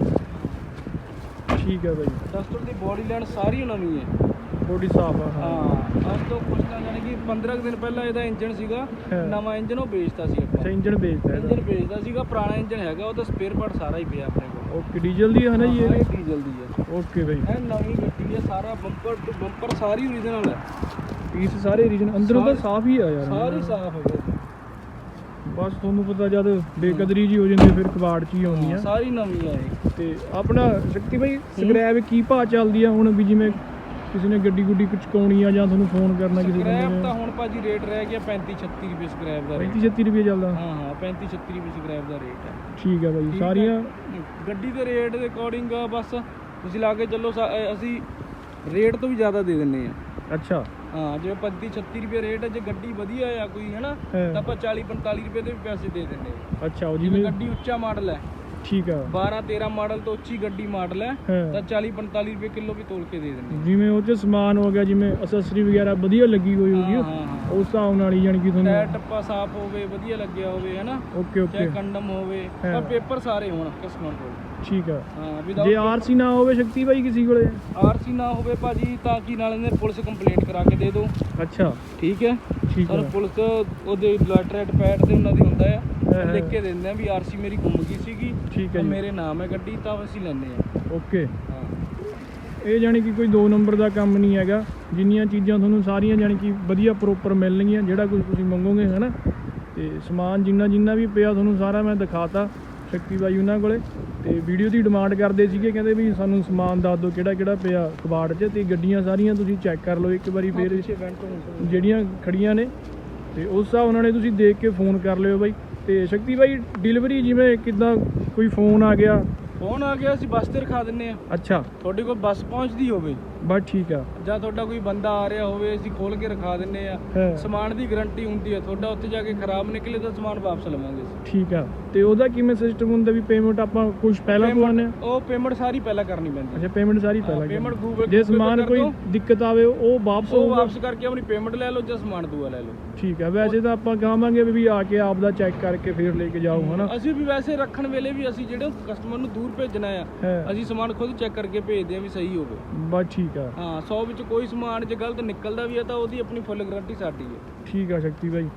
ਠੀਕ ਹੈ ਬਾਈ। ਡਸਟਰ ਦੀ ਬੋਡੀ ਲਾਈਨ ਸਾਰੀ ਨਵੀਂ ਹੈ ਬੋਡੀ ਸਾਫ਼ ਆ ਹਾਂ। ਹਾਂ ਅੱਜ ਤੋਂ ਕੁਝ ਤਾਂ ਯਾਨੀ ਕਿ 15 ਕੁ ਦਿਨ ਪਹਿਲਾਂ ਇਹਦਾ ਇੰਜਨ ਸੀਗਾ ਹਾਂ। ਨਵਾਂ ਇੰਜਨ ਉਹ ਵੇਚਦਾ ਸੀ ਅੱਛਾ ਆਪਾਂ ਇੰਜਨ ਵੇਚਦਾ ਇਹਦਾ। ਇੰਜਨ ਵੇਚਦਾ ਸੀਗਾ ਪੁਰਾਣਾ ਇੰਜਨ ਹੈਗਾ ਉਹਦਾ ਸਪੇਅਰ ਪਾਰਟ ਸਾਰਾ ਹੀ ਪਿਆ ਆਪਣੇ ਕੋਲ। ਓਕੇ ਡੀਜ਼ਲ ਦੀ ਹੈ ਨਾ ਜੀ ਹਾਂ, ਇਹ ਇਹ ਡੀਜ਼ਲ ਦੀ ਹੈ। ਓਕੇ ਬਾਈ। ਇਹ ਨਵੀਂ ਗੱਡੀ ਹੈ ਸਾਰਾ ਬੰਪਰ ਟੂ ਬੰਪਰ ਸਾਰੀ ਓਰੀਜਨਲ ਹੈ। ਪੀਸ ਸਾਰੇ ਰੀਜਨ ਅੰਦਰੋਂ ਤਾਂ ਸਾਰੀ- ਸਾਫ਼ ਹੀ ਆ ਯਾਰ। ਸਾਰੀ ਸਾਫ਼ ਹੈ। ਬਸ ਤੁਹਾਨੂੰ ਪਤਾ ਜਦ ਬੇਕਦਰੀ ਜੀ ਹੋ ਜਾਂਦੀ ਫਿਰ ਕਬਾੜ ਚ ਹੀ ਆਉਂਦੀ ਆ। ਸਾਰੀ ਨਵੀਂ ਹੈ ਇਹ। ਤੇ ਆਪਣਾ ਸ਼ਕਤੀ ਭਾਈ ਸਕ੍ਰੈਪ ਕੀ ਭਾਅ ਚੱਲਦੀ ਆ ਹੁਣ ਵੀ ਜਿਵੇਂ ਕਿਸੇ ਨੇ ਗੱਡੀ ਗੁੱਡੀ ਚਕਾਉਣੀ ਆ ਜਾਂ ਤੁਹਾਨੂੰ ਫੋਨ ਕਰਨਾ ਕਿਸੇ ਸਕ੍ਰੈਪ ਬੰਦੇ ਤਾਂ ਨੇ? ਹੁਣ ਭਾਜੀ ਰੇਟ ਰਹਿ ਗਿਆ 35 36 ਰੁਪਏ ਸਕ੍ਰੈਪ ਦਾ ਰੇਟ 35 36 ਰੁਪਏ ਚੱਲਦਾ। ਹਾਂ ਹਾਂ 35 36 ਰੁਪਏ ਸਕ੍ਰੈਪ ਦਾ ਰੇਟ ਹੈ। ਠੀਕ ਹੈ। ਸਾਰੀਆਂ ਗੱਡੀ ਦੇ ਰੇਟ ਦੇ ਅਕੋਰਡਿੰਗ ਬਸ ਤੁਸੀਂ ਲਾ ਕੇ ਚੱਲੋ ਅਸੀਂ ਰੇਟ ਤੋਂ ਵੀ ਜ਼ਿਆਦਾ ਦੇ ਦਿੰਨੇ ਆ। ਅੱਛਾ। ਹਾਂ ਜੇ 35 36 ਰੁਪਏ ਰੇਟ ਹੈ ਜੇ ਗੱਡੀ ਵਧੀਆ ਆ ਕੋਈ ਹੈਨਾ। ਤਾਂ ਆਪਾਂ 40 45 ਰੁਪਏ ਦੇ ਵੀ ਪੈਸੇ ਦੇ ਦਿੰਨੇ ਆ। ਅੱਛਾ ਉਹ ਜਿਵੇਂ ਗੱਡੀ ਉੱਚਾ ਮਾਡਲ ਹੈ। ਠੀਕ ਆ। 12 13 ਮਾਡਲ ਤੋਂ ਉੱਚੀ ਗੱਡੀ ਮਾਡਲ ਹੈ। ਹਾਂ। ਤਾਂ 40 45 ਰੁਪਏ ਕਿਲੋ ਵੀ ਤੋਲ ਕੇ ਦੇ ਦਿੰਨੇ ਜਿਵੇਂ ਉਹ ਚ ਸਮਾਨ ਹੋ ਗਿਆ ਜਿਵੇਂ ਅਸੈਸਰੀ ਵਗੈਰਾ ਵਧੀਆ ਲੱਗੀ ਹੋਈ। ਹੋਗੀ ਹਾਂ ਹਾਂ ਹਾਂ। ਉਸ ਹਿਸਾਬ ਨਾਲ ਹੀ ਜਾਣੀ ਕਿ ਟਾਇਰ ਤੁਹਾਨੂੰ ਟੱਪਾ ਸਾਫ਼ ਹੋਵੇ ਵਧੀਆ ਲੱਗਿਆ ਹੋਵੇ ਹੈਨਾ? ਓਕੇ ਚਾਹੇ ਓਕੇ ਕੰਡਮ ਹੋਵੇ ਹਾਂ। ਪਰ ਪੇਪਰ ਸਾਰੇ ਹੋਣ ਕਸਟਮਰ ਕੋਲ। ਠੀਕ ਆ। ਹਾਂ ਜੇ ਆਰਸੀ ਨਾ ਹੋਵੇ ਸ਼ਕਤੀ ਭਾਈ ਕਿਸੇ ਕੋਲੇ? ਆਰਸੀ ਨਾ ਹੋਵੇ ਭਾਜੀ ਤਾਂ ਕੀ ਨਾਲ ਇਹਨੇ ਪੁਲਿਸ ਕੰਪਲੇਂਟ ਕਰਾ ਕੇ ਦੇ ਦਿਓ ਅੱਛਾ। ਠੀਕ ਹੈ? ਠੀਕ ਆ। ਸਾਨੂੰ ਪੁਲਿਸ ਉਹਦੇ ਲੈਟਰੇਟ ਪੈਡ ਤੇ ਉਹਨਾਂ ਦੀ ਹੁੰਦਾ ਆ। ਹਾਂ। ਲਿਖ ਕੇ ਦਿੰਦੇ ਆ ਵੀ ਆਰਸੀ ਮੇਰੀ ਗੁੰਮ ਗਈ ਸੀਗੀ ਠੀਕ ਹੈ ਜੀ। ਮੇਰੇ ਨਾਮ ਹੈ ਗੱਡੀ ਤਾਂ ਅਸੀਂ ਲੈਂਦੇ ਆ। ਓਕੇ। ਹਾਂ। ਇਹ ਜਾਣੀ ਕਿ ਕੋਈ 2 ਨੰਬਰ ਦਾ ਕੰਮ ਨਹੀਂ ਹੈਗਾ। ਜਿੰਨੀਆਂ ਚੀਜ਼ਾਂ ਤੁਹਾਨੂੰ ਸਾਰੀਆਂ ਜਾਣੀ ਕਿ ਵਧੀਆ ਪ੍ਰੋਪਰ ਮਿਲਣਗੀਆਂ ਜਿਹੜਾ ਕੁਝ ਤੁਸੀਂ ਮੰਗੋਗੇ ਹਨਾ? ਤੇ ਸਮਾਨ ਜਿੰਨਾ ਜਿੰਨਾ ਵੀ ਪਿਆ ਤੁਹਾਨੂੰ ਸਾਰਾ ਮੈਂ ਦਿਖਾਤਾ ਸ਼ਕਤੀ ਬਾਈ ਉਹਨਾਂ ਕੋਲੇ। ਤੇ ਵੀਡੀਓ ਦੀ ਡਿਮਾਂਡ ਕਰਦੇ ਸੀਗੇ ਕਹਿੰਦੇ ਵੀ ਸਾਨੂੰ ਸਮਾਨ ਦੱਸ ਦਿਓ ਕਿਹੜਾ ਕਿਹੜਾ ਪਿਆ ਕਬਾੜ 'ਚ ਤੇ ਗੱਡੀਆਂ ਸਾਰੀਆਂ ਤੁਸੀਂ ਚੈੱਕ ਕਰ ਲਓ ਇੱਕ ਵਾਰੀ ਫੇਰ ਜਿਹੜੀਆਂ ਖੜੀਆਂ ਨੇ। ਤੇ ਉਸ ਹਿਸਾਬ ਨਾਲ ਇਹ ਤੁਸੀਂ ਦੇਖ ਕੇ ਫੋਨ ਕਰ ਲਿਓ ਬਾਈ। ਤੇ ਸ਼ਕਤੀ ਬਾਈ ਡਿਲੀਵਰੀ ਜਿਵੇਂ ਕਿਦਾਂ ਕੋਈ ਫੋਨ ਆ ਗਿਆ? ਫੋਨ ਆ ਗਿਆ ਅਸੀਂ ਬੱਸ ਤੇ ਰਖਾ ਦਿੰਨੇ ਆ। ਅੱਛਾ। ਤੁਹਾਡੇ ਕੋਲ ਬੱਸ ਪਹੁੰਚਦੀ ਹੋਵੇ। ਬਸ ਠੀਕ ਆ। ਜਾਂ ਤੁਹਾਡਾ ਕੋਈ ਬੰਦਾ ਆ ਰਿਹਾ ਹੋਵੇ ਅਸੀਂ ਖੋਲ ਕੇ ਰਖਾ ਦਿੰਨੇ ਆ। ਸਮਾਨ ਦੀ ਗਾਰੰਟੀ ਹੁੰਦੀ ਹੈ ਤੁਹਾਡਾ ਉੱਥੇ ਜਾ ਕੇ ਖਰਾਬ ਨਿਕਲੇ ਤਾਂ ਸਮਾਨ ਵਾਪਸ ਲਵਾਂਗੇ ਠੀਕ ਆ। ਤੇ ਉਹਦਾ ਕਿਵੇਂ ਸਿਸਟਮ ਹੁੰਦਾ ਵੀ ਪੇਮੈਂਟ ਆਪਾਂ ਕੁਝ ਪਹਿਲਾਂ ਪਵਾਉਂਦੇ ਆ ਉਹ ਪੇਮੈਂਟ ਸਾਰੀ ਪਹਿਲਾਂ ਕਰਨੀ ਪੈਂਦੀ ਅੱਛਾ ਪੇਮੈਂਟ ਸਾਰੀ ਪਹਿਲਾਂ ਕਰਨੀ। Google- ਜੇ ਸਮਾਨ ਕੋਈ। ਦਿੱਕਤ ਆਵੇ ਉਹ ਵਾਪਸ ਉਹ ਵਾਪਸ ਕਰਕੇ ਆਪਣੀ ਪੇਮੈਂਟ ਲੈ ਲਓ ਜਾਂ ਸਮਾਨ ਦੂਆ ਲੈ ਲਓ। ਠੀਕ ਆ ਵੈਸੇ ਤਾਂ ਆਪਾਂ ਕਹਾਂਗੇ ਵੀ ਆ ਕੇ ਆਪ ਦਾ ਚੈੱਕ ਕਰਕੇ ਫਿਰ ਲੈ ਕੇ ਜਾਓ ਹਨਾ? ਅਸੀਂ ਵੀ ਵੈਸੇ ਰੱਖਣ ਵੇਲੇ ਵੀ ਅਸੀਂ ਜਿਹੜੇ ਕਸਟਮਰ ਨੂੰ ਦੂਰ ਭੇਜਣਾ ਆ। ਹਾਂ, ਅਸੀਂ ਸਮਾਨ ਖੁਦ ਚੈੱਕ ਕਰਕੇ ਭੇਜਦੇ ਆ ਵੀ ਸਹੀ ਹੋਵੇ। ਬਸ ਠੀਕ ਆ। ਹਾਂ 100 ਵਿੱਚ ਕੋਈ ਸਮਾਨ ਜੇ ਗਲਤ ਨਿਕਲਦਾ ਵੀ ਹੈ ਤਾਂ ਉਹਦੀ ਆਪਣੀ ਫੁੱਲ ਗਾਰੰਟੀ ਸਾਡੀ ਹੈ ਠੀਕ ਆ ਸ਼ਕਤੀ ਬਾਈ।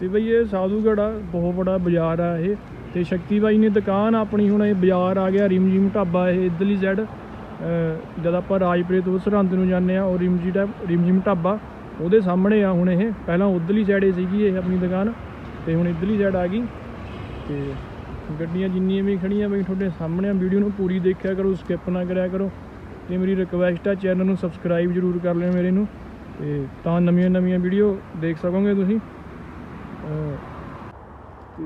ਤੇ ਬਈ ਇਹ ਸਾਧੂਗੜ ਆ ਬਹੁਤ ਬੜਾ ਬਾਜ਼ਾਰ ਆ ਇਹ। ਤੇ ਸ਼ਕਤੀ ਬਾਈ ਨੇ ਦੁਕਾਨ ਆਪਣੀ ਹੁਣ ਇਹ ਬਾਜ਼ਾਰ ਆ ਗਿਆ ਰਿਮਜਿਮ ਢਾਬਾ ਇਹ ਇਧਰਲੀ ਸਾਈਡ ਜਦ ਆਪਾਂ ਰਾਜਪੁਰੇ ਤੋਂ ਸਰਹੰਦ ਨੂੰ ਜਾਂਦੇ ਆ ਉਹ ਰਿਮਜੀ ਢਾ ਰਿਮਜਿਮ ਢਾਬਾ ਉਹਦੇ ਸਾਹਮਣੇ ਆ ਹੁਣ ਇਹ। ਪਹਿਲਾਂ ਉਧਰਲੀ ਸਾਈਡ ਸੀਗੀ ਇਹ ਆਪਣੀ ਦੁਕਾਨ। ਤੇ ਹੁਣ ਇਧਰਲੀ ਸਾਈਡ ਆ ਗਈ। ਤੇ ਗੱਡੀਆਂ ਜਿੰਨੀਆਂ ਵੀ ਖੜੀਆਂ ਬਈ ਤੁਹਾਡੇ ਸਾਹਮਣੇ ਆ, ਵੀਡੀਓ ਨੂੰ ਪੂਰੀ ਦੇਖਿਆ ਕਰੋ ਸਕਿਪ ਨਾ ਕਰਿਆ ਕਰੋ। ਤੇ ਮੇਰੀ ਰਿਕਵੈਸਟ ਆ ਚੈਨਲ ਨੂੰ ਸਬਸਕ੍ਰਾਈਬ ਜਰੂਰ ਕਰ ਲਿਓ ਮੇਰੇ ਨੂੰ। ਤੇ ਤਾਂ ਨਵੀਆਂ ਨਵੀਆਂ ਵੀਡੀਓ ਦੇਖ ਸਕੋਗੇ ਤੁਸੀਂ। ਅਹ, ਤੇ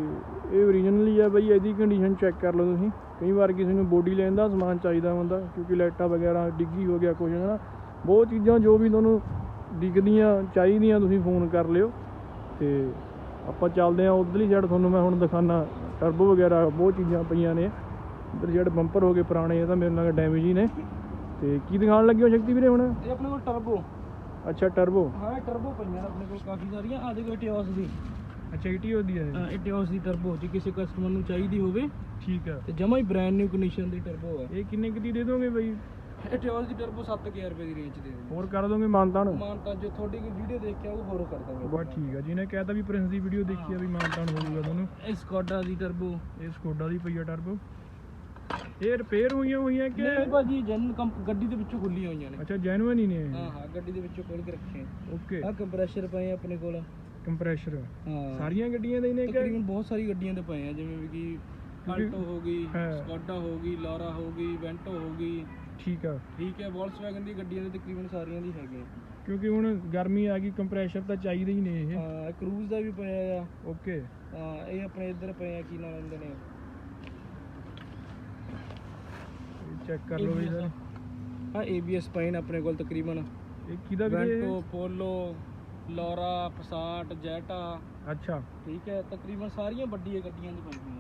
ਇਹ ਓਰੀਜਨਲੀ ਆ ਬਈ, ਇਹਦੀ ਕੰਡੀਸ਼ਨ ਚੈੱਕ ਕਰ ਲਓ ਤੁਸੀਂ। ਕਈ ਵਾਰ ਕਿਸੇ ਨੂੰ ਬੋਡੀ ਲੈਣ ਦਾ ਸਮਾਨ ਚਾਹੀਦਾ ਹੁੰਦਾ, ਕਿਉਂਕਿ ਲਾਈਟਾਂ ਵਗੈਰਾ, ਡਿੱਗੀ ਹੋ ਗਿਆ ਕੁਝ ਹਨਾ। ਬਹੁਤ ਚੀਜ਼ਾਂ ਜੋ ਵੀ ਤੁਹਾਨੂੰ ਡਿੱਗਦੀਆਂ, ਚਾਹੀਦੀਆਂ, ਤੁਸੀਂ ਫੋਨ ਕਰ ਲਿਓ। ਤੇ ਆਪਾਂ ਚੱਲਦੇ ਆ, ਉਧਰਲੀ ਸਾਈਡ ਤੁਹਾਨੂੰ ਮੈਂ ਹੁਣ ਦਿਖਾਣਾ ਟਰਬੋ ਵਗੈਰਾ ਬਹੁਤ ਚੀਜ਼ਾਂ ਪਈਆਂ ਨੇ। ਉਧਰ ਜਿਹੜੇ ਬੰਪਰ ਹੋ ਗਏ ਪੁਰਾਣੇ ਇਹ ਤਾਂ ਮੇਰੇ ਨਾਲ ਡੈਮੇਜ ਹੀ ਨੇ। ਤੇ ਕੀ ਦਿਖਾਉਣ ਲੱਗੇ ਹੋ ਸ਼ਕਤੀ ਵੀਰੇ ਹੁਣ? ਇਹ ਆਪਣੇ ਕੋਲ ਟਰਬੋ ਅੱਛਾ ਟਰਬੋ ਹਾਂ ਟਰਬੋ ਪਈਆਂ ਆਪਣੇ ਕੋਲ ਕਾਫੀ ਸਾਰੀਆਂ। ਆ ਦੇਖੋ ਟਿਓਸ ਦੀ। ਅੱਛਾ ਈਟੀਓ ਦੀ ਹੈ ਹਾਂ, ਇਹ ਟਿਓਸ ਦੀ ਟਰਬੋ ਜੇ ਕਿਸੇ ਕਸਟਮਰ ਨੂੰ ਚਾਹੀਦੀ ਹੋਵੇ। ਠੀਕ ਆ। ਤੇ ਜਮਾ ਹੀ ਬ੍ਰਾਂਡ ਨਿਊ ਕੰਡੀਸ਼ਨ ਦੀ ਟਰਬੋ ਹੈ ਇਹ ਕਿੰਨੇ ਕੁ ਦੀ ਦੇ ਦੋਗੇ ਬਈ? ਇਹ ਟਿਓਸ ਦੀ ਟਰਬੋ 7000 ਰੁਪਏ ਦੀ ਰੇਂਜ ਦੇ ਦਿੰਦੇ ਹੋਰ ਕਰ ਦੋਗੇ ਮਾਨਤਾਨ? ਮਾਨ ਤਾਂ ਜੋ ਤੁਹਾਡੀ ਕੋਈ ਵੀਡੀਓ ਦੇਖ ਕੇ ਆਊ ਹੋਰ ਕਰ ਦਾਂਗੇ ਬਸ ਠੀਕ ਆ ਜਿਹਨੇ ਕਹਿਤਾ ਵੀ ਪ੍ਰਿੰਸ ਦੀ ਵੀਡੀਓ ਦੇਖੀ ਆ ਵੀ ਮਾਨਤਾਨ ਹੋ ਜਾਊਗਾ ਤੁਹਾਨੂੰ। ਇਹ ਸਕੋਡਾ ਦੀ ਟਰਬੋ ਇਹ ਸਕੋਡਾ ਦੀ ਪਈ ਆ ਟਰਬੋ ਇਹ ਰਿਪੇਅਰ ਹੋਈਆਂ ਹੋਈਆਂ ਕਿ ਨਹੀਂ ਭਾਜੀ ਜਨ ਗੱਡੀ ਦੇ ਵਿੱਚੋਂ ਖੁੱਲੀਆਂ ਹੋਈਆਂ ਨੇ। ਅੱਛਾ ਜੈਨੂਇਨ ਹੀ ਨੇ ਹਾਂ ਹਾਂ ਗੱਡੀ ਦੇ ਵਿੱਚੋਂ ਖੋਲ ਕੇ ਰੱਖੇ ਓਕੇ ਆ ਕੰਪਰੈਸ਼ਰ ਪਏ ਆ ਆਪਣੇ ਕੋਲ। ਕੰਪਰੈਸ਼ਰ ਹਾਂ। ਸਾਰੀਆਂ ਗੱਡੀਆਂ ਦੇ ਹੀ ਨੇ ਕਿ ਤਕਰੀਬਨ ਬਹੁਤ ਸਾਰੀ ਗੱਡੀਆਂ ਦੇ ਪਏ ਆ ਜਿਵੇਂ ਵੀ ਕਿ ਆਲਟੋ ਹੋ ਗਈ ਹਾਂ। ਸਕੋਡਾ ਹੋ ਗਈ ਲਾਰਾ ਹੋ ਗਈ ਵੈਂਟੋ ਹੋ ਗਈ। ਠੀਕ ਆ। ਠੀਕ ਹੈ ਵੋਲਕਸਵੈਗਨ ਦੀ ਗੱਡੀਆਂ ਦੇ ਤਕਰੀਬਨ ਸਾਰੀਆਂ ਦੀ ਹੈਗੀਆਂ। ਕਿਉਂਕਿ ਹੁਣ ਗਰਮੀ ਆ ਗਈ ਕੰਪਰੈਸ਼ਰ ਤਾਂ ਚਾਹੀਦੇ ਹੀ ਨੇ ਇਹ। ਹਾਂ ਕਰੂਜ਼ ਦਾ ਵੀ ਪਿਆ ਆ। ਓਕੇ। ਹਾਂ ਇਹ ਆਪਣੇ ਇੱਧਰ ਪਏ ਆ ਕੀ ਨਾਮ ਲੈਂਦੇ ਨੇ? ਚੈੱਕ ਕਰ ਲਓ ਬਈ ਸਰ ਆ ABS ਪਏ ਨੇ ਆਪਣੇ ਕੋਲ ਤਕਰੀਬਨ। ਇਹ ਕਿਹਦਾ ਵੀਰੇ Vento Polo Laura Passat Jetta ਅੱਛਾ। ਠੀਕ ਹੈ ਤਕਰੀਬਨ ਸਾਰੀਆਂ ਵੱਡੀਆਂ ਗੱਡੀਆਂ ਦੀ ਪਈਆਂ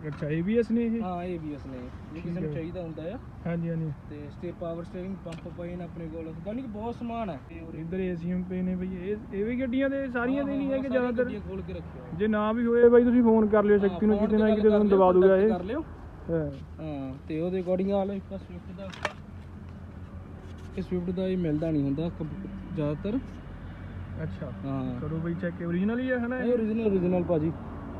ਅੱਛਾ ABS ਨੇ ਇਹ? ਹਾਂ ABS ਨੇ। ਜੇ ਕਿਸੇ ਨੂੰ ਚਾਹੀਦਾ ਹੁੰਦਾ ਆ। ਹਾਂਜੀ ਹਾਂਜੀ। ਤੇ ਸਟੇ ਪਾਵਰ ਸਟੀਅਰਿੰਗ ਪੰਪ ਪਏ ਨੇ ਆਪਣੇ ਕੋਲ। ਜਾਨੀ ਕਿ ਬਹੁਤ ਸਮਾਨ ਹੈ। ਇੱਧਰ ਏਸੀਐਮ ਪਏ ਨੇ ਬਈ। ਇਹ ਇਹ ਵੀ ਗੱਡੀਆਂ ਦੇ ਸਾਰੀਆਂ ਦੇ ਨਹੀਂ ਹੈ ਕਿ ਜ਼ਿਆਦਾਤਰ? ਗੱਡੀਆਂ ਖੋਲ ਕੇ ਰੱਖਿਓ ਜੇ ਨਾ ਵੀ ਹੋਏ ਬਾਈ ਤੁਸੀਂ ਫੋਨ ਕਰ ਲਿਓ ਸ਼ਕਤੀ ਨੂੰ ਕਿਤੇ ਨਾ ਕਿਤੇ ਤੁਹਾਨੂੰ ਦਵਾ ਦੂਗਾ ਇਹ। ਕਰ ਲਿਓ। ਹਾਂ। ਹਾਂ ਤੇ ਉਹਦੇ ਅਕੋਰਡਿੰਗ ਆ ਲਓ ਇੱਕ ਸਵਿਫਟ ਦਾ। ਇਹ ਸਵਿਫਟ ਦਾ ਇਹ ਮਿਲਦਾ ਨਹੀਂ ਹੁੰਦਾ ਜ਼ਿਆਦਾਤਰ। ਅੱਛਾ। ਹਾਂ। ਕਰੋ ਬਈ ਚੈੱਕ ਓਰੀਜਨਲ ਹੀ ਹੈ ਹਨਾ ਇਹ? origignal origignal ਭਾਜੀ।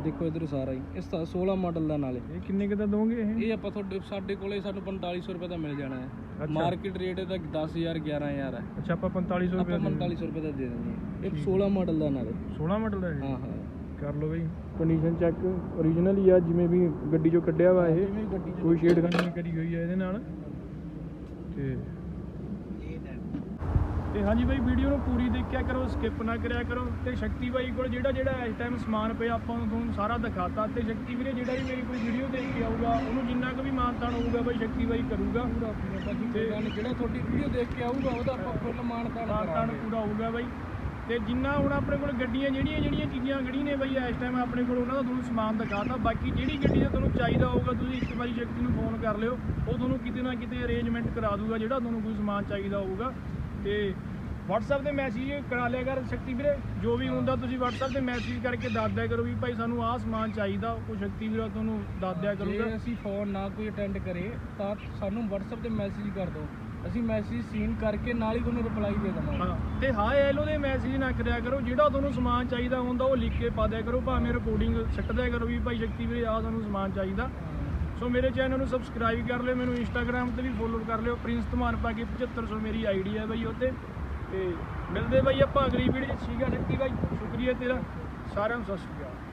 ਦੇਖੋ ਇਧਰ ਸਾਰਾ ਹੀ। ਇਸ ਤਾਂ 16 ਮਾਡਲ ਦਾ ਨਾਲੇ। ਇਹ ਕਿੰਨੇ ਕਿਦਾ ਦੋਗੇ ਇਹ? ਇਹ ਆਪਾਂ ਤੁਹਾਡੇ ਸਾਡੇ ਕੋਲੇ ਸਾਨੂੰ 4500 ਰੁਪਏ ਦਾ ਮਿਲ ਜਾਣਾ ਹੈ। ਮਾਰਕੀਟ ਰੇਟ ਇਹਦਾ 10000 11000 ਹੈ। ਅੱਛਾ ਆਪਾਂ 4500 ਆਪਾਂ ਰੁਪਏ 4500 ਰੁਪਏ ਦਾ ਦੇ ਦਿੰਦੇ ਹਾਂ। ਇਹ 16 ਮਾਡਲ ਦਾ ਨਾਲੇ। 16 ਮਾਡਲ ਦਾ ਇਹ? ਹਾਂ ਹਾਂ। ਕਰ ਲਓ ਬਈ। ਕੰਡੀਸ਼ਨ ਚੈੱਕ ਓਰੀਜਨਲ ਹੀ ਆ ਜਿਵੇਂ ਵੀ ਗੱਡੀ ਚੋਂ ਕੱਢਿਆ ਵਾ ਇਹ। ਕੋਈ ਛੇੜਖਾਨੀ ਨਹੀਂ ਕਰੀ ਹੋਈ ਹੈ ਇਹਦੇ ਨਾਲ। ਤੇ ਤੇ ਹਾਂਜੀ ਬਾਈ ਵੀਡੀਓ ਨੂੰ ਪੂਰੀ ਦੇਖਿਆ ਕਰੋ ਸਕਿਪ ਨਾ ਕਰਿਆ ਕਰੋ ਤੇ ਸ਼ਕਤੀ ਬਾਈ ਕੋਲ ਜਿਹੜਾ ਜਿਹੜਾ ਇਸ ਟਾਈਮ ਸਮਾਨ ਪਿਆ ਆਪਾਂ ਨੂੰ ਤੁਹਾਨੂੰ ਸਾਰਾ ਦਿਖਾਤਾ ਤੇ ਸ਼ਕਤੀ ਵੀਰੇ ਜਿਹੜਾ ਵੀ ਮੇਰੀ ਕੋਈ ਵੀਡੀਓ ਦੇਖ ਕੇ ਆਊਗਾ ਉਹਨੂੰ ਜਿੰਨਾ ਕੁ ਵੀ ਮਾਨਤਾਨ ਹੋਊਗਾ ਬਾਈ ਸ਼ਕਤੀ ਬਾਈ ਕਰੂਗਾ। ਤੇ ਜਿਹੜਾ ਤੁਹਾਡੀ ਵੀਡੀਓ ਦੇਖ ਕੇ ਆਊਗਾ ਉਹਦਾ ਆਪਾਂ ਫੁੱਲ ਮਾਨਤਾਨ ਪੂਰਾ ਹੋਊਗਾ ਬਾਈ। ਤੇ ਜਿੰਨਾ ਹੁਣ ਆਪਣੇ ਕੋਲ ਗੱਡੀਆਂ ਜਿਹੜੀਆਂ ਜਿਹੜੀਆਂ ਚੀਜ਼ਾਂ ਖੜੀ ਨੇ ਬਾਈ ਇਸ ਟਾਈਮ ਆਪਣੇ ਕੋਲ ਉਹਨਾਂ ਦਾ ਤੁਹਾਨੂੰ ਸਮਾਨ ਦਿਖਾਤਾ। ਬਾਕੀ ਜਿਹੜੀ ਗੱਡੀ ਦਾ ਤੁਹਾਨੂੰ ਚਾਹੀਦਾ ਹੋਊਗਾ ਤੁਸੀਂ ਇੱਕ ਵਾਰੀ ਸ਼ਕਤੀ ਨੂੰ ਫੋਨ ਕਰ ਲਿਓ। ਉਹ ਤੁਹਾਨੂੰ ਕਿਤੇ ਨਾ ਕਿਤੇ ਅਰੇਂਜਮੈਂਟ ਕਰਾ ਦੂਗਾ ਜਿਹੜਾ ਤੁਹਾਨੂੰ ਕੋਈ ਸਮਾਨ ਚਾਹੀਦਾ ਹੋਊਗਾ। ਤੇ WhatsApp ਤੇ ਮੈਸੇਜ ਕਰਾ ਲਿਆ ਕਰ ਸ਼ਕਤੀ ਵੀਰੇ ਜੋ ਵੀ ਹੁੰਦਾ ਤੁਸੀਂ WhatsApp ਤੇ ਮੈਸੇਜ ਕਰਕੇ ਦੱਸ ਦਿਆ ਕਰੋ ਵੀ ਭਾਈ ਸਾਨੂੰ ਆਹ ਸਮਾਨ ਚਾਹੀਦਾ ਉਹ ਸ਼ਕਤੀ ਵੀਰਾ ਤੁਹਾਨੂੰ ਦੱਸ ਦਿਆ ਕਰੂਗਾ। ਜੇ ਅਸੀਂ ਫੋਨ ਨਾ ਕੋਈ ਅਟੈਂਡ ਕਰੇ ਤਾਂ ਸਾਨੂੰ WhatsApp ਤੇ ਮੈਸੇਜ ਕਰ ਦਿਓ। ਅਸੀਂ ਮੈਸੇਜ ਸੀਨ ਕਰਕੇ ਨਾਲ ਹੀ ਤੁਹਾਨੂੰ ਰਿਪਲਾਈ ਦੇ ਦੇਵਾਂਗੇ। ਹਾਂ ਤੇ ਹਾਏ ਹੈਲੋ ਦੇ ਮੈਸੇਜ ਨਾ ਕਰਿਆ ਕਰੋ ਜਿਹੜਾ ਤੁਹਾਨੂੰ ਸਮਾਨ ਚਾਹੀਦਾ ਹੁੰਦਾ ਉਹ ਲਿਖ ਕੇ ਪਾ ਦਿਆ ਕਰੋ ਭਾਵੇਂ ਰਿਕਾਰਡਿੰਗ ਸਿੱਟ ਦਿਆ ਕਰੋ ਵੀ ਭਾਈ ਸ਼ਕਤੀ ਵੀਰੇ ਆਹ ਸਾਨੂੰ ਸਮਾਨ ਚਾਹੀਦਾ। ਸੋ ਮੇਰੇ ਚੈਨਲ ਨੂੰ ਸਬਸਕ੍ਰਾਈਬ ਕਰ ਲਿਓ, ਮੈਨੂੰ ਇੰਸਟਾਗ੍ਰam ਤੇ ਵੀ ਫੋਲੋ ਕਰ ਲਿਓ। ਪ੍ਰਿੰਸ ਧਮਾਨ ਪਾ ਕੇ 7500 ਮੇਰੀ ਆਈਡੀ ਹੈ ਬਾਈ ਉੱਤੇ ਤੇ। ਮਿਲਦੇ ਬਾਈ ਆਪਾਂ ਅਗਲੀ ਵੀਡੀਓ 'ਚ। ਠੀਕ ਆ ਸ਼ਕਤੀ ਬਾਈ? ਸ਼ੁਕਰੀਆ ਤੇਰਾ। ਸਾਰਿਆਂ ਨੂੰ ਸਤਿ ਸ਼੍ਰੀ ਅਕਾਲ।